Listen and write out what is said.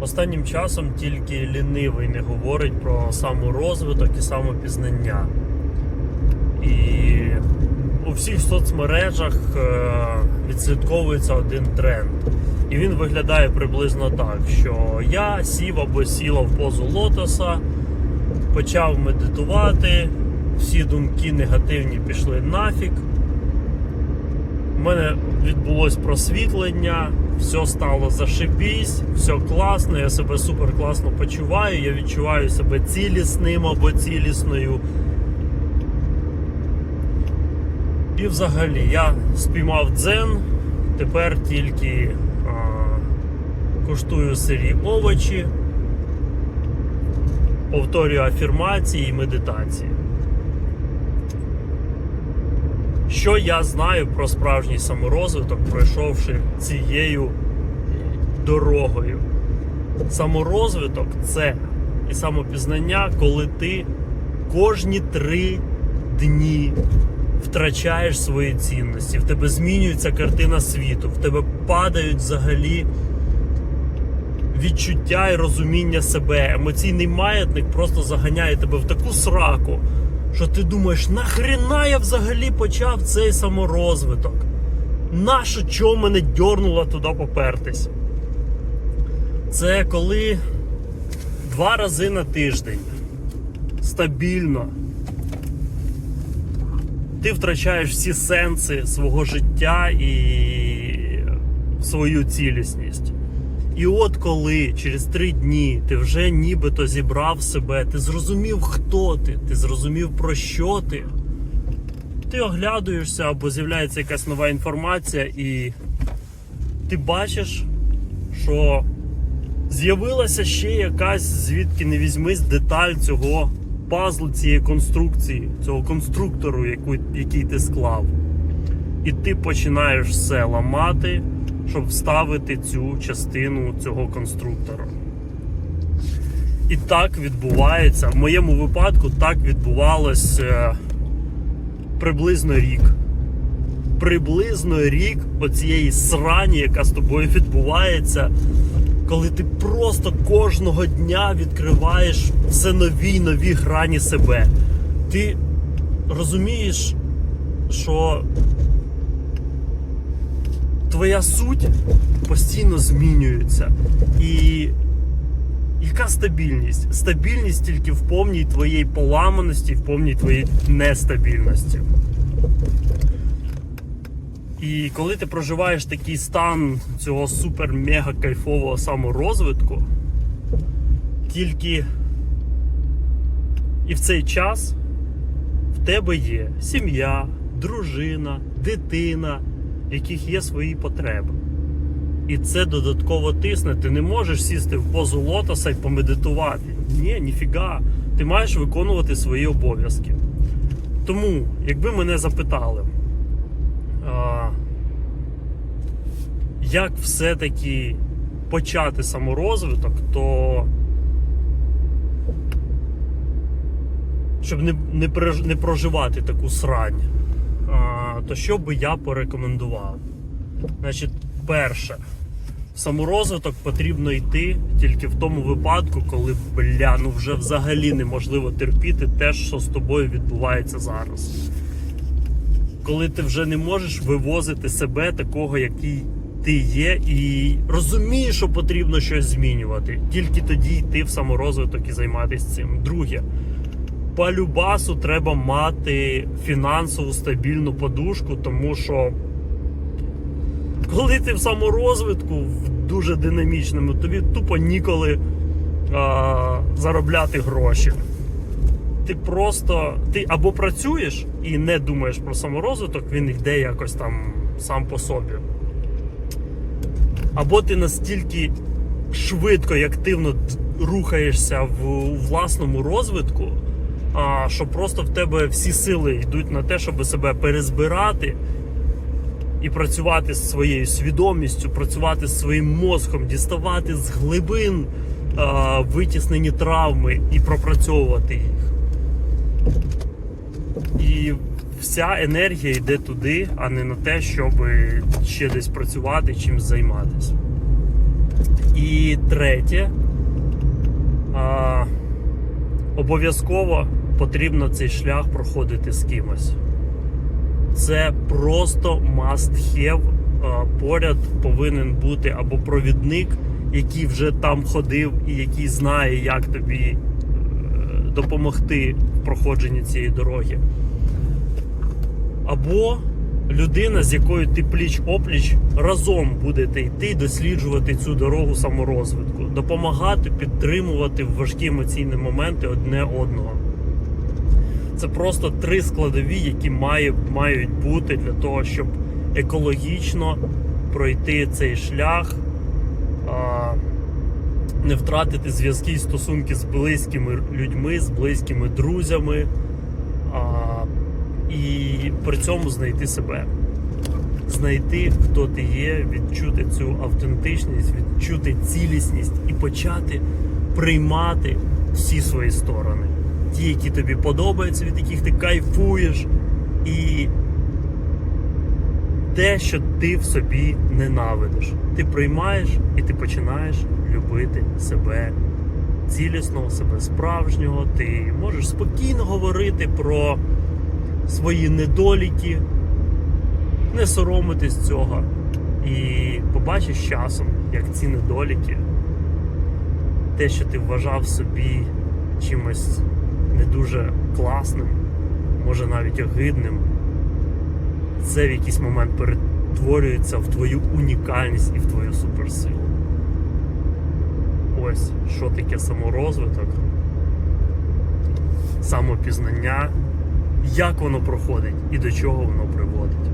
Останнім часом тільки лінивий не говорить про саморозвиток і самопізнання. І у всіх соцмережах е, відслідковується один тренд. І він виглядає приблизно так, що я сів або сіла в позу лотоса, почав медитувати, всі думки негативні пішли нафіг. Мене відбулось просвітлення, все стало зашибісь, все класно, я себе супер класно почуваю, я відчуваю себе цілісним або цілісною. І взагалі я спіймав дзен, тепер тільки а, куштую сирі овочі, повторюю афірмації і медитації. Що я знаю про справжній саморозвиток, пройшовши цією дорогою? Саморозвиток це і самопізнання, коли ти кожні три дні втрачаєш свої цінності, в тебе змінюється картина світу, в тебе падають взагалі відчуття і розуміння себе. Емоційний маятник просто заганяє тебе в таку сраку, що ти думаєш, нахрена я взагалі почав цей саморозвиток? Нащо чого мене дьорнуло туди попертись? Це коли два рази на тиждень стабільно ти втрачаєш всі сенси свого життя і свою цілісність. І от коли через три дні ти вже нібито зібрав себе, ти зрозумів, хто ти, ти зрозумів про що ти, ти оглядуєшся або з'являється якась нова інформація, і ти бачиш, що з'явилася ще якась, звідки не візьмись, деталь цього пазлу, цієї конструкції, цього конструктору, який ти склав. І ти починаєш все ламати, щоб вставити цю частину цього конструктора. І так відбувається. В моєму випадку так відбувалось е, приблизно рік. Приблизно рік оцієї срані, яка з тобою відбувається, коли ти просто кожного дня відкриваєш все нові нові грані себе. Ти розумієш, що твоя суть постійно змінюється. І яка стабільність? Стабільність тільки в повній твоїй поламаності, в повній твоїй нестабільності. І коли ти проживаєш такий стан цього супер-мега кайфового саморозвитку, тільки і в цей час в тебе є сім'я, дружина, дитина, в яких є свої потреби. І це додатково тисне. Ти не можеш сісти в позу лотоса і помедитувати. Ні, ніфіга. Ти маєш виконувати свої обов'язки. Тому, якби мене запитали, а, як все-таки почати саморозвиток, то щоб не, не, проживати таку срань, а, то що би я порекомендував? Значить, перше, саморозвиток потрібно йти тільки в тому випадку, коли бля, ну вже взагалі неможливо терпіти те, що з тобою відбувається зараз коли ти вже не можеш вивозити себе такого, який ти є, і розумієш, що потрібно щось змінювати. Тільки тоді йти в саморозвиток і займатися цим. Друге, по любасу треба мати фінансову стабільну подушку, тому що коли ти в саморозвитку в дуже динамічному, тобі тупо ніколи а, заробляти гроші ти просто ти або працюєш і не думаєш про саморозвиток, він йде якось там сам по собі. Або ти настільки швидко і активно рухаєшся в власному розвитку, а, що просто в тебе всі сили йдуть на те, щоб себе перезбирати і працювати з своєю свідомістю, працювати з своїм мозком, діставати з глибин а, витіснені травми і пропрацьовувати їх. І вся енергія йде туди, а не на те, щоб ще десь працювати, чимось займатися. І третє. Обов'язково потрібно цей шлях проходити з кимось. Це просто must have. Поряд повинен бути або провідник, який вже там ходив і який знає, як тобі е, допомогти в проходженні цієї дороги. Або людина, з якою ти пліч опліч разом будете йти, досліджувати цю дорогу саморозвитку, допомагати, підтримувати в важкі емоційні моменти одне одного. Це просто три складові, які має, мають бути для того, щоб екологічно пройти цей шлях, а, не втратити зв'язки і стосунки з близькими людьми, з близькими друзями, а, і при цьому знайти себе. Знайти, хто ти є, відчути цю автентичність, відчути цілісність і почати приймати всі свої сторони. Ті, які тобі подобаються, від яких ти кайфуєш, і те, що ти в собі ненавидиш. Ти приймаєш і ти починаєш любити себе цілісного, себе справжнього. Ти можеш спокійно говорити про свої недоліки, не соромитись цього. І побачиш часом, як ці недоліки, те, що ти вважав собі чимось не дуже класним, може навіть огидним, це в якийсь момент перетворюється в твою унікальність і в твою суперсилу. Ось що таке саморозвиток, самопізнання, як воно проходить і до чого воно приводить.